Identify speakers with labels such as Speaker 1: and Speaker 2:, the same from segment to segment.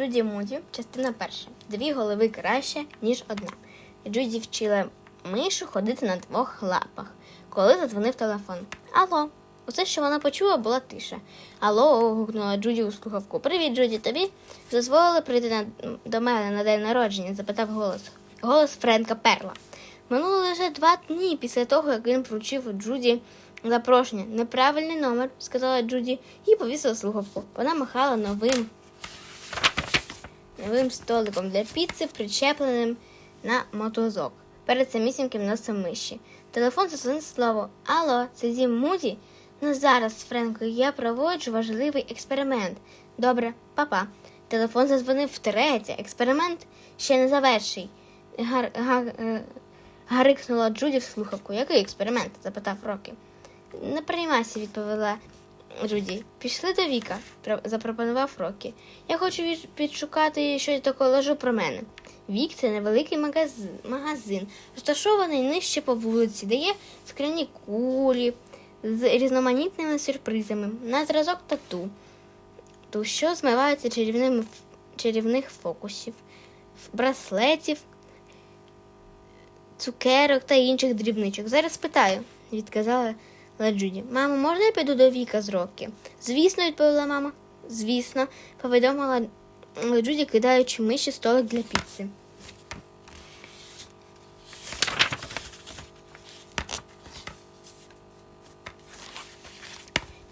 Speaker 1: Джуді Муді, частина перша. Дві голови краще, ніж одна. Джуді вчила мишу ходити на двох лапах, коли задзвонив телефон. Алло. Усе, що вона почула, була тиша. Алло, гукнула Джуді у слухавку. Привіт, Джуді, тобі дозволили прийти на, до мене на день народження? запитав голос. Голос Френка Перла. Минуло лише два дні після того, як він вручив Джуді запрошення. Неправильний номер, сказала Джуді, і повісила слухавку. Вона махала новим новим столиком для піци, причепленим на мотузок. Перед самісіньким носом миші. Телефон зазвонив слово Алло, це Зім Муді? Ну зараз, Френко, я проводжу важливий експеримент. Добре, папа. Телефон зазвонив втретє. Експеримент ще не заверший. Гар, гар, е, гарикнула Джуді в слухавку. Який експеримент? запитав Рокі. Не приймайся, відповіла Джуді. Пішли до Віка, запропонував Рокі. Я хочу підшукати щось колежу про мене. Вік це невеликий магазин, розташований нижче по вулиці, де є скляні кулі з різноманітними сюрпризами на зразок тату, ту, що змиваються чарівними чарівних фокусів, браслетів, цукерок та інших дрібничок. Зараз питаю, відказала Джуді. Мамо, можна я піду до Віка з Рокі? Звісно, відповіла мама. Звісно, повідомила Джуді, кидаючи миші столик для піци.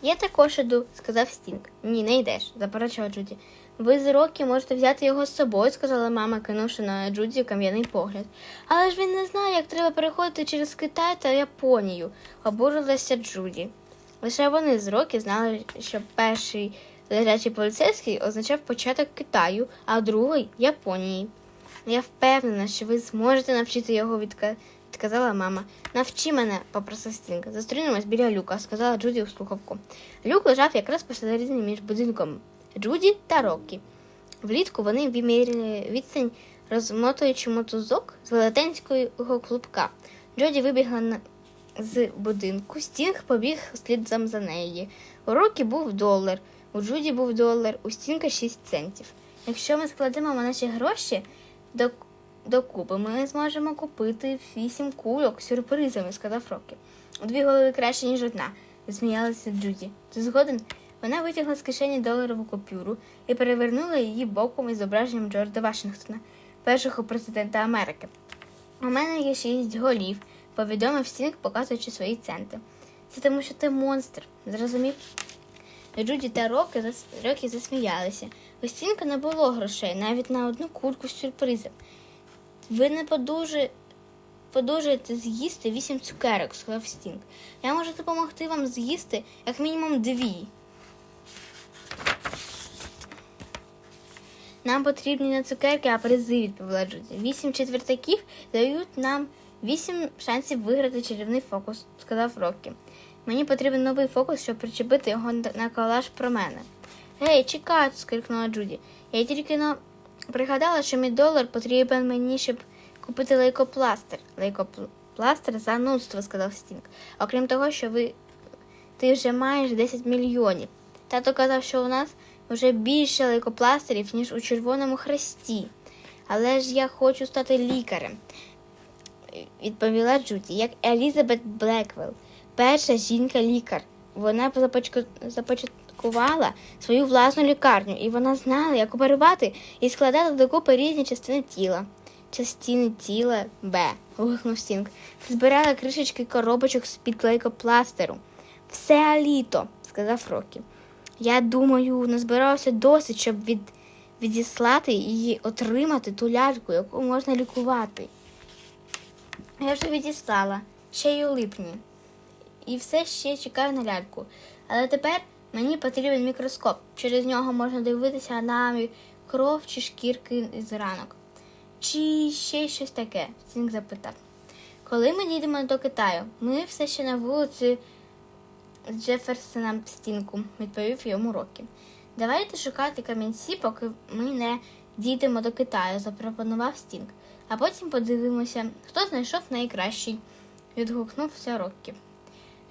Speaker 1: Я також іду, сказав Стінг. Ні, не йдеш, заперечила Джуді. Ви з Рокі можете взяти його з собою, сказала мама, кинувши на Джуді кам'яний погляд. Але ж він не знає, як треба переходити через Китай та Японію, обурилася Джуді. Лише вони з Рокі знали, що перший лежачий поліцейський означав початок Китаю, а другий Японії. Я впевнена, що ви зможете навчити його, відка... відказала мама. Навчи мене, попросив Стінг. Зустрінемось біля люка, сказала Джуді у слухавку. Люк лежав якраз посередині між будинком Джуді та Рокі. Влітку вони виміряли відстань, розмотуючи мотузок з велетенського клубка. Джоді вибігла на... з будинку, Стінг побіг слідом за нею. У Рокі був долар, у Джуді був долар, у Стінга 6 центів. Якщо ми складемо наші гроші до, докупи, ми зможемо купити вісім кульок сюрпризами, сказав Рокі. Дві голови краще, ніж одна, засміялася Джуді. Ти згоден? Вона витягла з кишені доларову купюру і перевернула її боком із зображенням Джорджа Вашингтона, першого президента Америки. У мене є шість голів, повідомив Стінг, показуючи свої центи. Це тому, що ти монстр, зрозумів? Джуді та Рокі, зас... Рокі засміялися. У Стінга не було грошей навіть на одну кульку з сюрпризом. Ви не подуже... подужаєте з'їсти вісім цукерок, сказав Стінг. Я можу допомогти вам з'їсти як мінімум дві. Нам потрібні не цукерки, а призи, відповіла Джуді. Вісім четвертаків дають нам вісім шансів виграти чарівний фокус, сказав Рокі. Мені потрібен новий фокус, щоб причепити його на колаж про мене. Гей, чекай, скрикнула Джуді. Я тільки но пригадала, що мій долар потрібен мені, щоб купити лейкопластир. Лейкопластир занудство, сказав Стінг. Окрім того, що ви ти вже маєш 10 мільйонів. Тато казав, що у нас вже більше лейкопластирів, ніж у Червоному Хресті. Але ж я хочу стати лікарем, відповіла Джуді, як Елізабет Блеквелл, перша жінка-лікар. Вона започаткувала свою власну лікарню, і вона знала, як оперувати і складати докупи різні частини тіла. Частини тіла Б. вигукнув Стінг. Збирала кришечки коробочок з-під лейкопластеру. Все літо, сказав Рокі. Я думаю, назбиралося досить, щоб від... відіслати і отримати ту ляльку, яку можна лікувати. Я вже відіслала, ще й у липні. І все ще чекаю на ляльку. Але тепер мені потрібен мікроскоп. Через нього можна дивитися на кров чи шкірки з ранок. Чи ще щось таке? Стінг запитав. Коли ми дійдемо до Китаю, ми все ще на вулиці з Джеферсона стінку, відповів йому Рокі. Давайте шукати камінці, поки ми не дійдемо до Китаю, запропонував Стінг. А потім подивимося, хто знайшов найкращий, відгукнувся Рокі.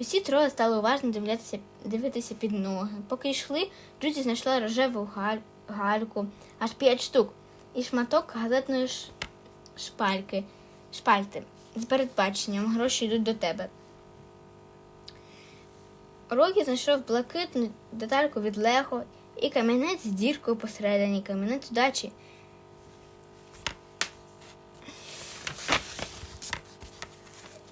Speaker 1: Усі троє стали уважно дивлятися, дивитися під ноги. Поки йшли, Джуді знайшла рожеву галь... гальку, аж п'ять штук, і шматок газетної ш... шпальки, шпальти з передбаченням гроші йдуть до тебе. Рокі знайшов блакитну детальку від Лего і камінець з діркою посередині, камінець удачі.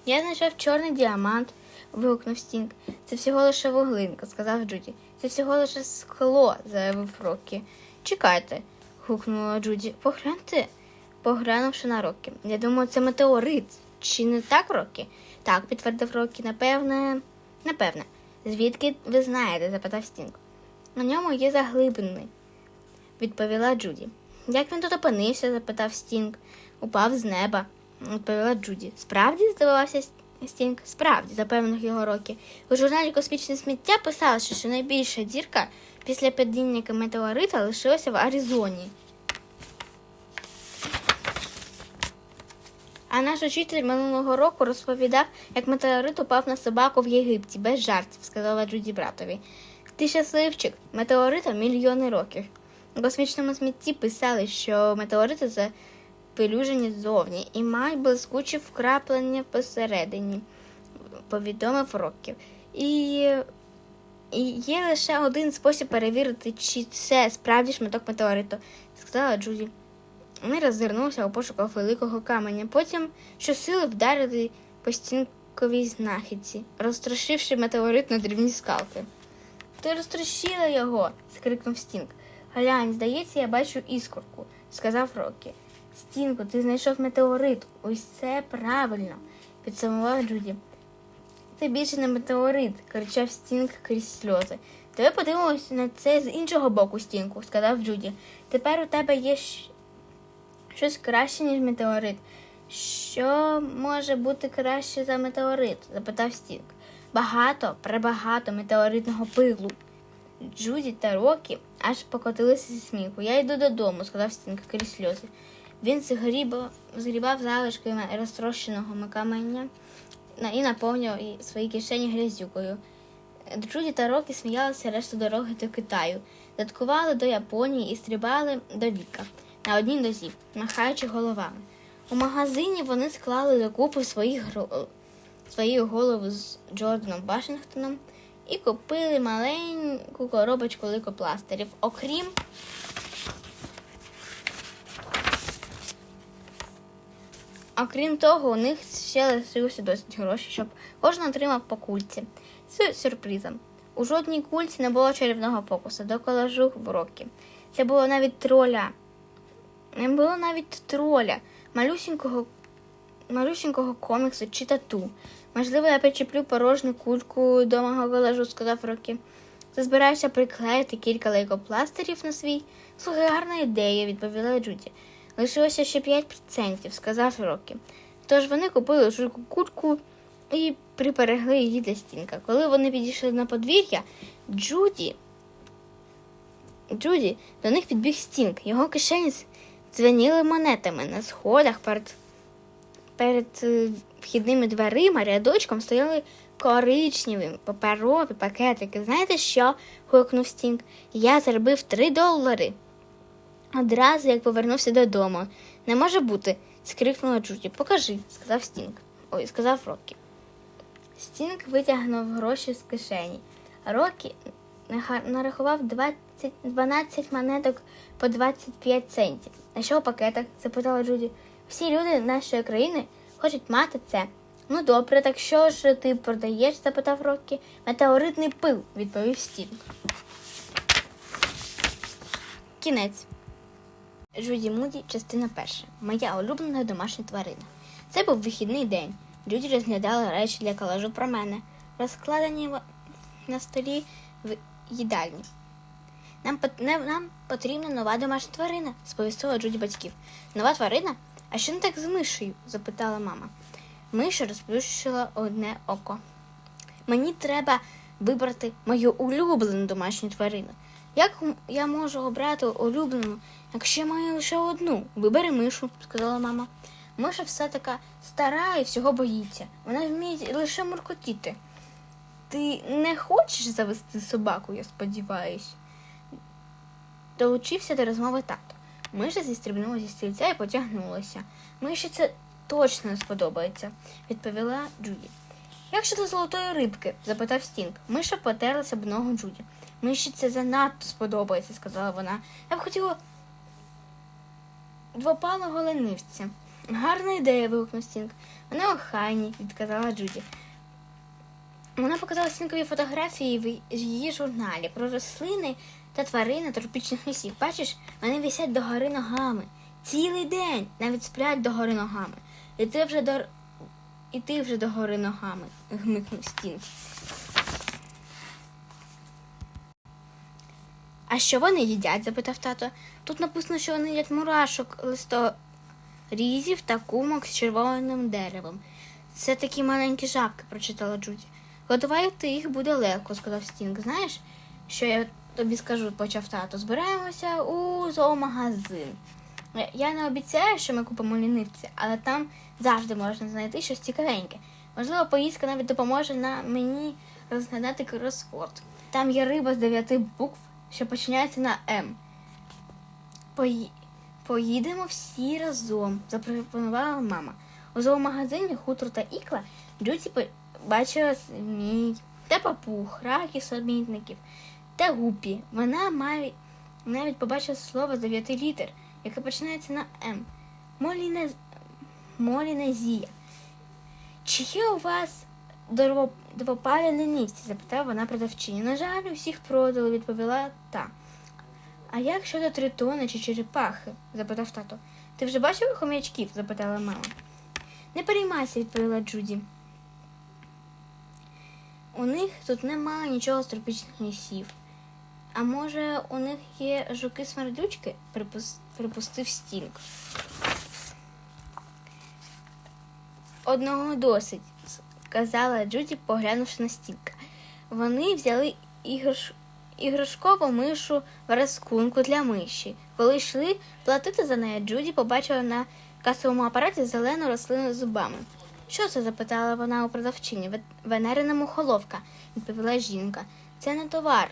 Speaker 1: Я знайшов чорний діамант, вигукнув Стінг. Це всього лише вуглинка, сказав Джуді. Це всього лише скло, заявив Рокі. Чекайте, гукнула Джуді. Погляньте, поглянувши на Рокі. Я думаю, це метеорит. Чи не так, Рокі? Так, підтвердив Рокі. Напевне, напевне. Звідки ви знаєте? запитав Стінг. На ньому є заглибини, відповіла Джуді. Як він тут опинився? запитав Стінг. Упав з неба, відповіла Джуді. Справді здивувався Стінг? Справді, запевнив його Рокі. У журналі Космічне сміття писало, що найбільша дірка після падіння метеорита лишилася в Аризоні. А наш учитель минулого року розповідав, як метеорит упав на собаку в Єгипті, без жартів, сказала Джуді братові. Ти щасливчик, метеоритам мільйони років. У космічному смітті писали, що метеорити запелюжені ззовні і мають блискучі вкраплення посередині, повідомив Років. І, і є лише один спосіб перевірити, чи це справді шматок метеориту, сказала Джуді. Вони роззирнулися у пошуках великого каменя. Потім щосили вдарили по стінковій знахідці, розтрощивши метеорит на дрібні скалки. Ти розтрощила його, скрикнув Стінг. Глянь, здається, я бачу іскорку, сказав Рокі. Стінку, ти знайшов метеорит. Ось це правильно, підсумував Джуді. Це більше не метеорит, кричав Стінг крізь сльози. Тебе подивимося на це з іншого боку, Стінку, сказав Джуді. Тепер у тебе є щ- щось краще, ніж метеорит. Що може бути краще за метеорит? запитав Стінг. Багато, пребагато метеоритного пилу. Джуді та Рокі аж покотилися зі сміху. Я йду додому, сказав Стінг крізь сльози. Він згрібав, згрібав залишки розтрощеного каменя і наповнював свої кишені грязюкою. Джуді та Рокі сміялися решту дороги до Китаю, заткували до Японії і стрибали до ліка на одній нозі, махаючи головами. У магазині вони склали докупи свої, гро... свої голови з Джорданом Вашингтоном і купили маленьку коробочку лейкопластирів. Окрім Окрім того, у них ще лишилося досить грошей, щоб кожен отримав по кульці. З сюрпризом. У жодній кульці не було чарівного фокусу до колажу в роки. Це було навіть троля. Не було навіть троля, малюсінького, малюсінького коміксу чи тату. Можливо, я причеплю порожню кульку до мого колажу, сказав Рокі. Ти збираєшся приклеїти кілька лейкопластирів на свій? Слухай, гарна ідея, відповіла Джуді. Лишилося ще 5%, сказав Рокі. Тож вони купили жуйку куртку і приперегли її для стінка. Коли вони підійшли на подвір'я, Джуді. Джуді до них підбіг стінг. Його кишені дзвеніли монетами на сходах перед, перед е, вхідними дверима рядочком стояли коричневі паперові пакетики. Знаєте що? гукнув Стінг. Я заробив 3 долари. Одразу як повернувся додому. Не може бути, скрикнула Джуді. Покажи, сказав Стінг. Ой, сказав Рокі. Стінг витягнув гроші з кишені. Рокі нарахував 20, 12 монеток по 25 центів. А що у пакетах? запитала Джуді. Всі люди нашої країни хочуть мати це. Ну добре, так що ж ти продаєш? запитав Рокі. Метеоритний пил, відповів Стінг. Кінець. Джуді Муді, частина перша. Моя улюблена домашня тварина. Це був вихідний день. Джуді розглядала речі для колажу про мене, розкладені на столі в їдальні. Нам, нам потрібна нова домашня тварина, сповістила Джуді батьків. Нова тварина? А що не так з мишею? запитала мама. Миша розплющила одне око. Мені треба вибрати мою улюблену домашню тварину. Як я можу обрати улюблену, якщо я маю лише одну? Вибери мишу, сказала мама. Миша все така стара і всього боїться. Вона вміє лише муркотіти. Ти не хочеш завести собаку, я сподіваюсь. Долучився до розмови тато. Миша зістрибнула зі стільця і потягнулася. Миші це точно не сподобається, відповіла Джуді. Як щодо золотої рибки? запитав Стінг. Миша потерлася б ногу Джуді. Миші це занадто сподобається, сказала вона. Я б хотіла двопалого ленивця. Гарна ідея, вигукнув Стінг. Вони охайні, відказала Джуді. Вона показала Стінкові фотографії в її журналі про рослини та тварини тропічних лісів. Бачиш, вони висять догори ногами. Цілий день навіть сплять догори ногами. І ти вже до і ти вже догори ногами, гмикнув Стінг. А що вони їдять? запитав тато. Тут написано, що вони їдять мурашок, листорізів та кумок з червоним деревом. Це такі маленькі жабки, прочитала Джуді. Готувати їх буде легко, сказав Стінг. Знаєш, що я тобі скажу, почав тато. Збираємося у зоомагазин. Я не обіцяю, що ми купимо лінивці, але там завжди можна знайти щось цікавеньке. Можливо, поїздка навіть допоможе на мені розгадати кросворд. Там є риба з дев'яти букв, що починається на М. Пої... Поїдемо всі разом, запропонувала мама. У зоомагазині хутро та ікла Джуді побачила змій та папуг, раків, самітників та гупі. Вона має... навіть побачила слово з літер, яке починається на М. Моліне... Молінезія. Чи є у вас двопалі ленівці? запитала вона продавчині. На жаль, усіх продали, відповіла та. А як щодо тритона чи черепахи? запитав тато. Ти вже бачив хомячків? запитала мама. Не переймайся, відповіла Джуді. У них тут немає нічого з тропічних лісів. А може, у них є жуки-смердючки? Припус... припустив Стінг. Одного досить, сказала Джуді, поглянувши на стілька. Вони взяли іграш... іграшкову мишу вараскунку для миші. Коли йшли платити за неї, Джуді побачила на касовому апараті зелену рослину з зубами. Що це? запитала вона у продавчині. Венерина мухоловка, відповіла жінка. Це не товар.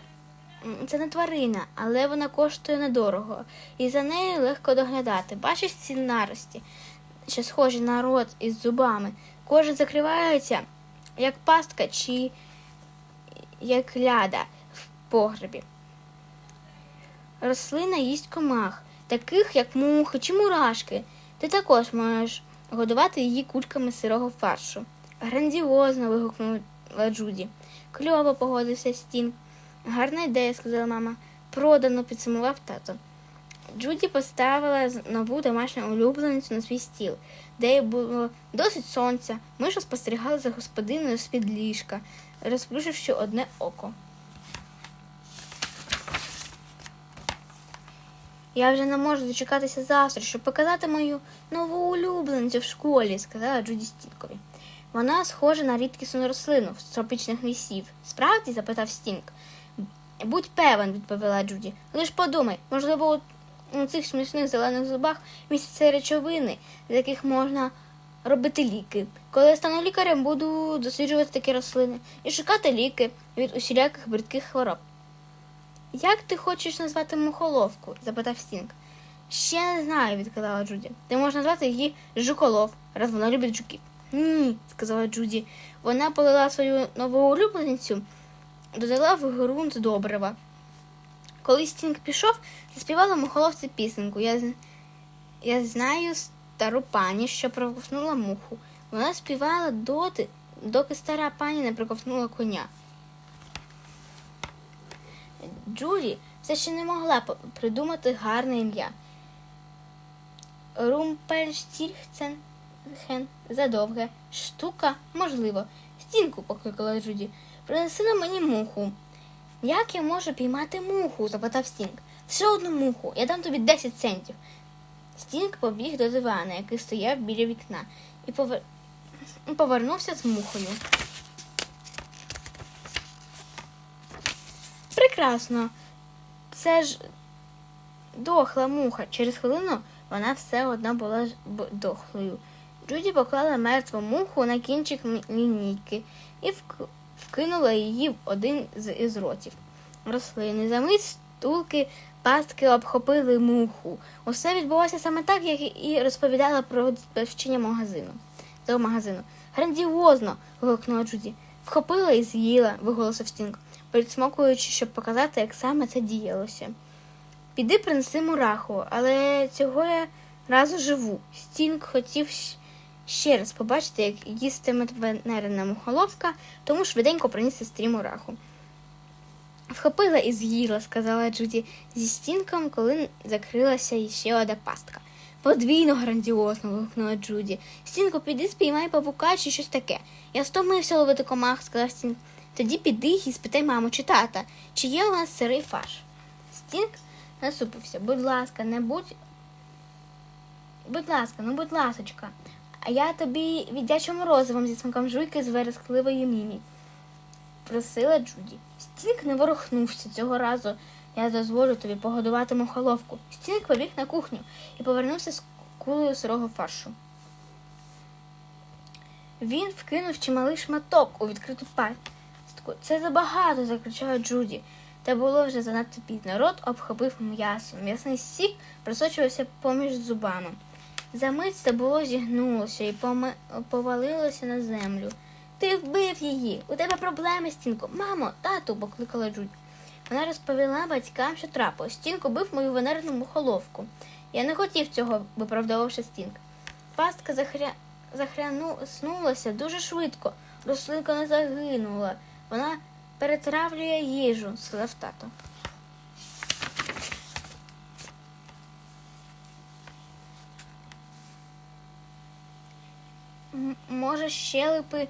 Speaker 1: Це не тварина, але вона коштує недорого, і за нею легко доглядати. Бачиш ці нарості, що схожі на рот із зубами. Кожен закривається, як пастка чи як ляда в погребі. Рослина їсть комах, таких як мухи чи мурашки. Ти також можеш годувати її кульками сирого фаршу. Грандіозно. вигукнула Джуді. Кльово погодився Стін. Гарна ідея, сказала мама. Продано, підсумував тато. Джуді поставила нову домашню улюбленицю на свій стіл, де було досить сонця. Миша спостерігала за господиною з-під ліжка, розплющивши одне око. Я вже не можу дочекатися завтра, щоб показати мою нову улюбленицю в школі, сказала Джуді Стінкові. Вона схожа на рідкісну рослину з тропічних лісів. Справді? запитав Стінг. Будь певен, відповіла Джуді. Лиш подумай, можливо, у, цих смішних зелених зубах містяться речовини, з яких можна робити ліки. Коли я стану лікарем, буду досліджувати такі рослини і шукати ліки від усіляких бридких хвороб. Як ти хочеш назвати мухоловку? запитав Стінг. Ще не знаю, відказала Джуді. Ти можеш назвати її жуколов, раз вона любить жуків. Ні, сказала Джуді. Вона полила свою нову улюбленицю, додала в ґрунт добрива. Коли Стінг пішов, заспівала мухоловці пісеньку. Я, я знаю стару пані, що проковтнула муху. Вона співала доти, доки стара пані не проковтнула коня. Джулі все ще не могла придумати гарне ім'я. Румпельштільхцен задовге. Штука, можливо. Стінку покликала Джуді. Принеси на мені муху. Як я можу піймати муху? запитав Стінг. Ще одну муху, я дам тобі 10 центів. Стінг побіг до дивана, який стояв біля вікна, і повер... повернувся з мухою. Прекрасно. Це ж дохла муха. Через хвилину вона все одно була дохлою. Джуді поклала мертву муху на кінчик лінійки і вкинула її в один з із ротів рослини. За мить стулки Пастки обхопили муху. Усе відбулося саме так, як і розповідала про вчення магазину. До магазину. Грандіозно. вигукнула Джуді. Вхопила і з'їла, виголосив Стінг, присмокуючи, щоб показати, як саме це діялося. Піди принеси мураху, але цього я разу живу. Стінг хотів ще раз побачити, як їстиме венерина мухоловка, тому швиденько приніс сестрі мураху. Вхопила і з'їла, сказала Джуді зі стінком, коли закрилася іще одна пастка. Подвійно грандіозно. вигукнула Джуді. Стінко, піди спіймай павука чи щось таке. Я стомився ловити комах, сказав Стінг. Тоді піди і спитай маму чи тата, чи є у нас сирий фарш. Стінг насупився. Будь ласка, не будь. Будь ласка, ну будь ласочка. А я тобі віддячу морозивом зі смаком жуйки з верескливої мімі. Просила Джуді. Стінг не ворухнувся цього разу. Я дозволю тобі погодувати мухоловку. Стінг побіг на кухню і повернувся з кулею сирого фаршу. Він вкинув чималий шматок у відкриту пастку. Це забагато, закричала Джуді. Та було вже занадто пізно. Рот обхопив м'ясо. М'ясний сік просочувався поміж зубами. Замить це було зігнулося і поми- повалилося на землю. Ти вбив її. У тебе проблеми, Стінко. Мамо, тату, покликала Джуді. Вона розповіла батькам, що трапилось. Стінко бив мою венерну мухоловку. Я не хотів цього, виправдовувавши Стінг. Пастка захря... захрянулася дуже швидко. Рослинка не загинула. Вона перетравлює їжу, сказав тато. М- Може, щелепи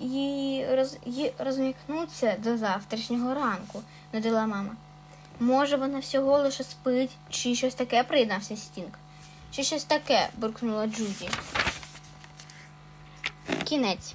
Speaker 1: її роз... її розмікнуться до завтрашнього ранку, додала мама. Може, вона всього лише спить, чи щось таке приєднався Стінг. Чи щось таке, буркнула Джуді. Кінець.